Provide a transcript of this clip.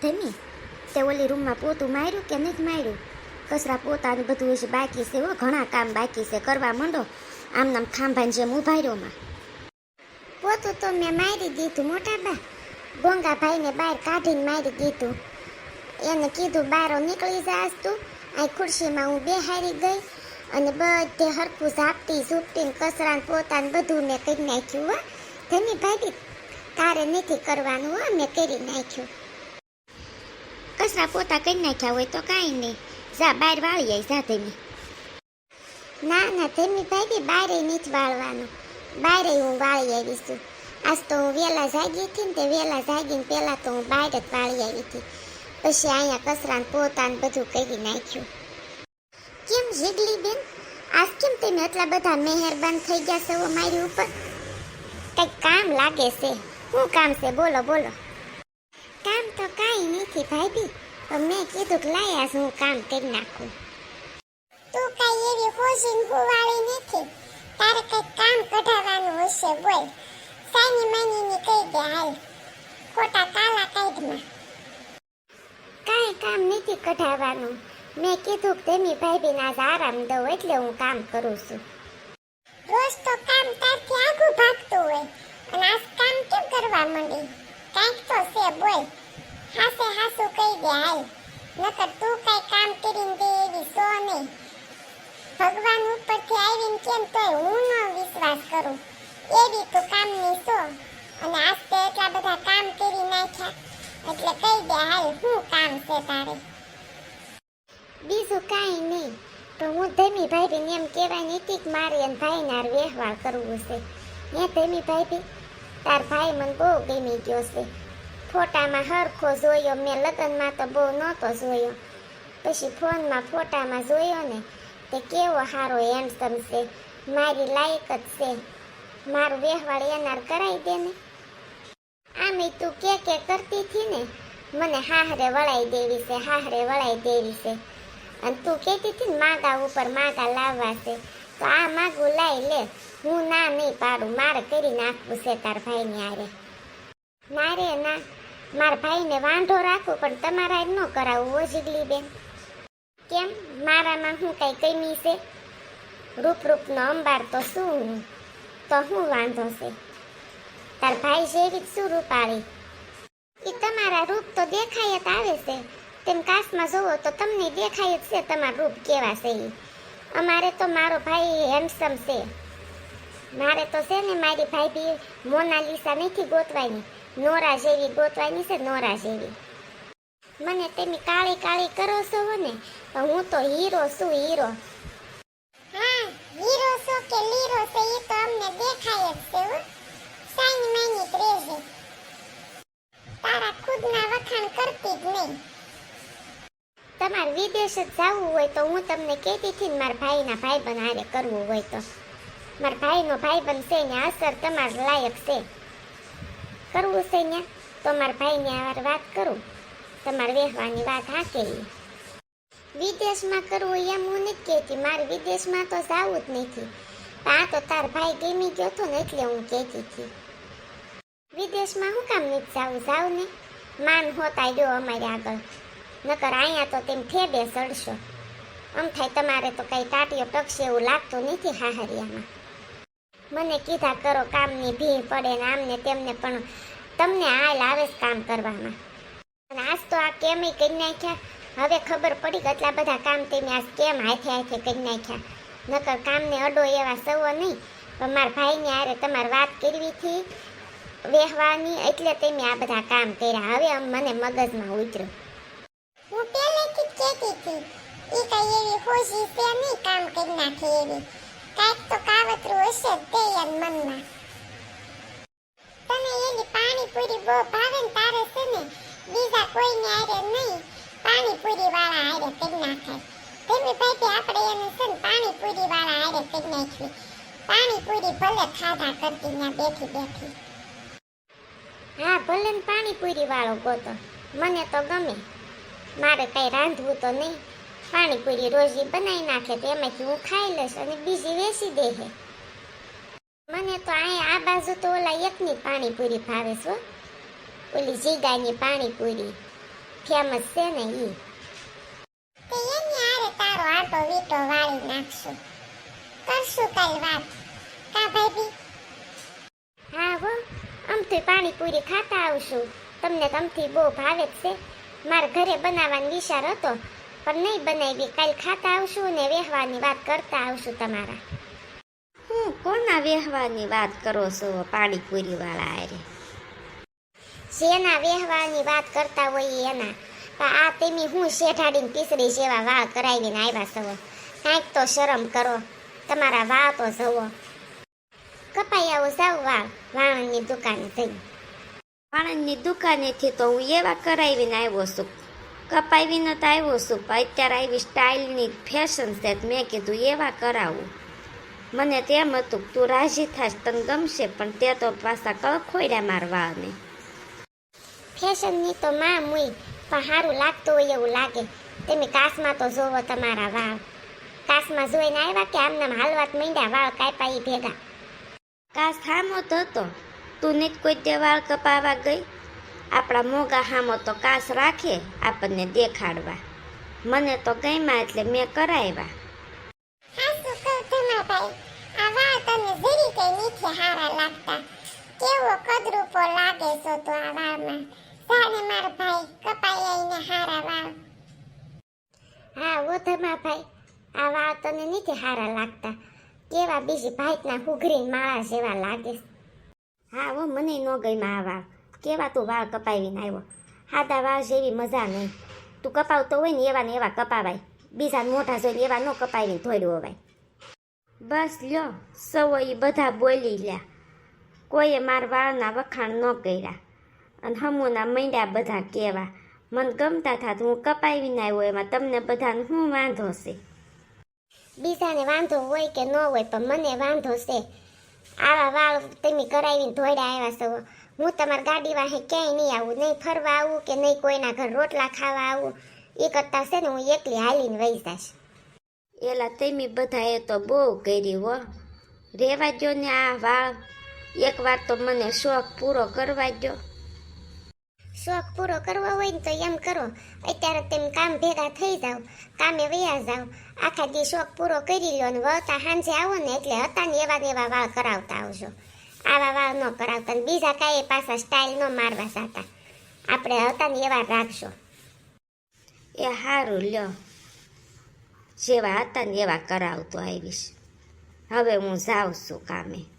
ધમી તે ઓલી રૂમમાં પોતું માર્યું કે નથી માર્યું કચરા પોતાનું બધું જ બાકી છે હો ઘણા કામ બાકી છે કરવા માંડો આમ નામ ખાંભાની જેમ ઊભા રહ્યો માં પોતું તો મેં મારી દીધું મોટા બા ગોંગા ભાઈને બહાર કાઢીને મારી દીધું એને કીધું બારો નીકળી જાસ તું આ ખુરશીમાં હું બેહારી ગઈ અને બધે હરખું ઝાપટી ઝૂપટીને કચરાને પોતાને બધું મેં કરી નાખ્યું હો ધમી ભાઈ તારે નથી કરવાનું હો મેં કરી નાખ્યું કચરા પોતા કરી નાખ્યા હોય તો કાંઈ નહીં જા બહાર વાળી આવી જા ધમી ના ના ધમી ભાભી બારે નથી વાળવાનું બારે હું વાળી આવી છું આજ તો હું વહેલા જાગી હતી ને તે વહેલા જાગીને પહેલાં તો હું બહાર જ વાળી આવી હતી પછી અહીંયા કચરા ને પોતા ને બધું કરી નાખ્યું કેમ જીગલી બેન આજ કેમ તમે એટલા બધા મહેરબાન થઈ ગયા છો મારી ઉપર કંઈક કામ લાગે છે શું કામ છે બોલો બોલો કામ તો કાંઈ નથી ભાભી પણ મેં કીધું કે લાયા હું કામ કરી નાખું. તું કઈ એવી હોશિંગ ગુવાળી નથી. તારે કઈ કામ કઢાવવાનું હશે બોલ. સાની માની ની કહી દે હાલ. ખોટા કાલા કાઢમાં. કાંઈ કામ નથી કઢાવવાનું. મેં કીધું કે તેમી ભાભીને આજ આરામ દઉં એટલે હું કામ કરું છું. રોજ તો કામ તારથી આગું ભાગતું હોય. અને આજ કામ કેમ કરવા માંડી? કાંઈક તો છે બોલ હાસે હાસુ કહી દે હાલ નકર તું કઈ કામ કરીને દે એવી સો નહીં ભગવાન ઉપરથી કેમ તોય હું ન વિશ્વાસ કરું. એવી તું કામની સો. અને આજ તો એટલા બધા કામ કરી નાખ્યા. એટલે કહી દે હાલ શું કામ છે તારે. બીજું કાંઈ નહીં, તો હું ધમી ભાભીને એમ કહેવાય નથી કે મારે એને ભાઈને વ્યવહાર કરવું છે. હે ધમી ભાભી તાર ભાઈ મને બહુ ગમી ગયો છે. ફોટામાં હરખો જોયો, મેં લગ્નમાં તો બહુ નહોતો જોયો. પછી ફોનમાં ફોટામાં જોયો ને, તે કેવો સારો હેન્ડસમ છે. મારી લાયક જ છે. મારું વ્યવહાર એનાર કરાવી દે ને. આમે તું કે કે કરતી હતી ને, મને હાહરે વળાઈ દેવી છે, હાહરે વળાઈ દેવી છે. અને તું કહેતી હતી ને, માગા ઉપર માગા લાવવા છે. તો આ માગું લાઈ લે, હું ના નહીં પાડું, મારે કરી નાખવું છે તાર ભાઈને આરે ના રે ના, મારા ભાઈને વાંધો રાખું, પણ તમારા ન કરાવવું ઓ જીગલી બેન કેમ? મારામાં હું કઈ કમી છે? રૂપ રૂપનો અંબાર તો શું? તો હું વાંધો છે. તાર ભાઈ જેવી શું આવે? એ તમારા રૂપ તો દેખાય જ આવે છે. તેમ કાશમાં જોવો તો તમને દેખાય જ છે તમારું રૂપ કેવા છે એ અમારે તો મારો ભાઈ હેન્ડસમ છે. મારે તો છે ને મારી ભાઈ બી મોનાલિસા નથી ગોતવાની. નોરા જેવી ગોતવાની છે, નોરા જેવી. મને તેની કાળી કાળી કરો છો ને? હું તો હીરો છું, હીરો. કે લીરો છે, એ તો અમને દેખાય જ છે સાઈન માની ત્રેજે તારા ખુદના વખાણ કરતી જ નહીં. તમારે વિદેશ જ જવું હોય તો હું તમને કહેતી હતી ને મારા ભાઈના ભાઈબંધ હારે કરવું હોય તો. મારા ભાઈનો ભાઈબંધ છે ને અસર તમારા લાયક છે. કરવું છે ને તો મારા ભાઈને આવાર વાત કરું. તમારે વેહવાની વાત હાકે ઈ. વિદેશમાં કરવું એમ હું નથી કહેતી. મારે વિદેશમાં તો જવું જ નથી. આ તો તાર ભાઈ ગેમી ગયો તો ને એટલે હું કહેતી હતી વિદેશમાં હું કામ નથી જાવું જાવ ને? માન હોત આવ્યો અમારે આગળ. નકર અહીંયા તો તેમ ઠેબે સડશો. આમ થાય તમારે તો કઈ તાટીઓ ટકશે એવું લાગતું નથી હાહરિયામાં. મને કીધા કરો કામની ભીડ પડે ને આમને તેમને પણ તમને હાલ આવે જ કામ કરવામાં. અને આજ તો આ કેમ કરી નાખ્યા? હવે ખબર પડી કે આટલા બધા કામ તેમ આજ કેમ હાથે હાથે કરી નાખ્યા? નકર કામને અડો એવા સવો નહીં. પણ મારા ભાઈને આરે તમારે વાત કરવી હતી વેહવાની, એટલે તમે આ બધા કામ કર્યા. હવે આમ મને મગજમાં ઉતર્યું. હું પહેલેથી જ કહેતી હતી એ કઈ એવી ખુશી છે નહીં કામ કરી નાખે એવી. કાંઈક તો કાવતરું હશે તે યાર મનમાં. તને એની પાણીપુરી બહુ ભાવે ને તારે છે ને? બીજા કોઈને આરે નહીં. પાણીપુરી વાળા આરે કરી નાખાય ધીમી ભાઈથી આપણે એને છે ને પાણીપુરી વાળા આરે કરી નાખવી. પાણીપુરી ભલે ખાધા કરતી ત્યાં બેઠી બેઠી. હા, ભલે ને પાણીપુરી વાળો ગોતો. મને તો ગમે. મારે કઈ રાંધવું તો નહીં. પાણીપુરી રોજી બનાવી નાખે તો એમાંથી હું ખાઈ લઈશ અને બીજી વેચી દે મને તો અહીંયા આ બાજુ તો ઓલા એકની પાણીપુરી ભાવે છે ઓલી જીગાની પાણીપુરી. ફેમસ છે ને હારે તારો આટો વીટો વાળી નાખશું. કરશું કાલ વાત. કા ભાભી હા હો અમથી પાણીપુરી ખાતા આવશું. તમને તમથી બહુ ભાવે જ છે. મારા ઘરે બનાવવાનો વિચાર હતો પણ નહીં બનાવી કાલ ખાતા આવશું ને વેહવાની વાત કરતા આવશું તમારા. હું કોના વ્યવહારની વાત કરો છો પાણીપુરી વાળા આરે જેના વેહવાની વાત કરતા હોય એના. પણ આ તેમી હું શેઠાડીને પીસરી જેવા વાળ કરાવીને આવ્યા સવો. કાંઈક તો શરમ કરો. તમારા વાળ તો જવો કપાઈ આવો જાવ વાળ. વાણની દુકાને થઈ. વાણંદની દુકાનેથી તો હું એવા કરાવીને આવ્યો છું. કપાવીને તો આવ્યો છું પણ અત્યારે આવી સ્ટાઇલની ફેશન છે મેં કીધું એવા કરાવું. મને તેમ હતું તું રાજી થાશ તને ગમશે પણ તે તો પાછા કળખોડ્યા મારા વાળને ફેશનની તો માં મુઈ. પણ સારું લાગતું હોય એવું લાગે. તમે કાસમાં તો જોવો તમારા વાળ કાસમાં જોઈને આવ્યા કે આમનામ હાલવાત મીંડા વાળ કાપ્યા ભેગા. કાસ હામો તો હતો. તું ને કોઈ તે વાળ કપાવા ગઈ? આપણા મોગા હામો તો કાસ રાખે આપણને દેખાડવા. મને તો ગમ્યા એટલે મેં કરાવ્યા કેવો કદરૂપો લાગે છો તો આ વાળમાં? જાણે મારા ભાઈ કપાઈ આઈને હારા વાળ હા ઓ ધમાભાઈ. આ વાળ તને નથી સારા લાગતા. કેવા બીજી ભાઈટના હુઘરીન માળા જેવા લાગે. હા ઓ મને ન ગઈમાં આ વાળ. કેવા તું વાળ કપાવીને આવ્યો? હાદા વાળ જેવી મજા નહીં. તું કપાવતો હોય ને એવા ને એવા કપાવાય. બીજા મોઢા જોઈને એવા ન કપાવીને ધોડ્યું હોવાય બસ લ્યો, સૌ એ બધા બોલી લ્યા. કોઈએ મારા વાળના વખાણ ન કર્યા. અને હમુના મૈંડા બધા કહેવા મને ગમતા થાત હું કપાવીને આવ્યો એમાં તમને બધાને હું વાંધો છે બીજાને વાંધો હોય કે ન હોય પણ મને વાંધો છે આવા વાળ તમે કરાવીને ધોડ્યા આવ્યા છો. હું તમારી ગાડી વાહે ક્યાંય નહીં આવું નહીં ફરવા આવું કે નહીં કોઈના ઘર રોટલા ખાવા આવું. એ કરતા છે ને હું એકલી હાલીને વહી જાશ. એલા તમે બધાએ તો બહુ કરી હો. રહેવા દ્યો ને આ વાળ. એકવાર તો મને શોખ પૂરો કરવા દ્યો. શોખ પૂરો કરવો હોય ને તો એમ કરો. અત્યારે તેમ કામ ભેગા થઈ જાવ કામે વયા જાવ આખા દી શોખ પૂરો કરી લ્યો ને વળતા સાંજે આવો ને એટલે હતા ને એવા એવા વાળ કરાવતા આવજો. આવા વાળ ન કરાવતા ને બીજા કાંઈ પાછા સ્ટાઇલ ન મારવા જતા. આપણે હતા ને એવા રાખજો. એ સારું લ્યો. જેવા હતા ને એવા કરાવતો આવીશ. હવે હું જાઉં છું કામે.